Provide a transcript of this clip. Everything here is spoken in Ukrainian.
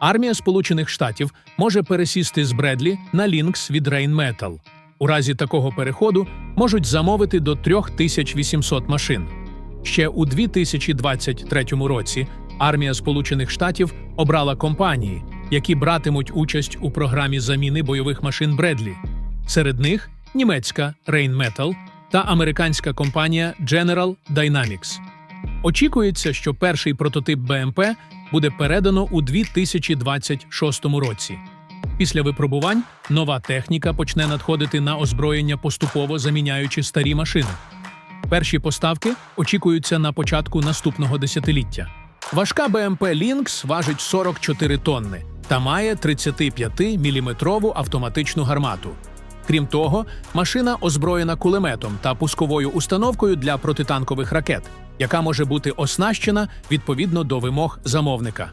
Армія Сполучених Штатів може пересісти з Бредлі на Лінкс від Rheinmetall. У разі такого переходу можуть замовити до 3800 машин. Ще у 2023 році армія Сполучених Штатів обрала компанії, які братимуть участь у програмі заміни бойових машин Бредлі. Серед них німецька Rheinmetall та американська компанія General Dynamics. Очікується, що перший прототип БМП буде передано у 2026 році. Після випробувань нова техніка почне надходити на озброєння поступово заміняючи старі машини. Перші поставки очікуються на початку наступного десятиліття. Важка БМП Лінкс важить 44 тонни та має 35-мм автоматичну гармату. Крім того, машина озброєна кулеметом та пусковою установкою для протитанкових ракет, яка може бути оснащена відповідно до вимог замовника.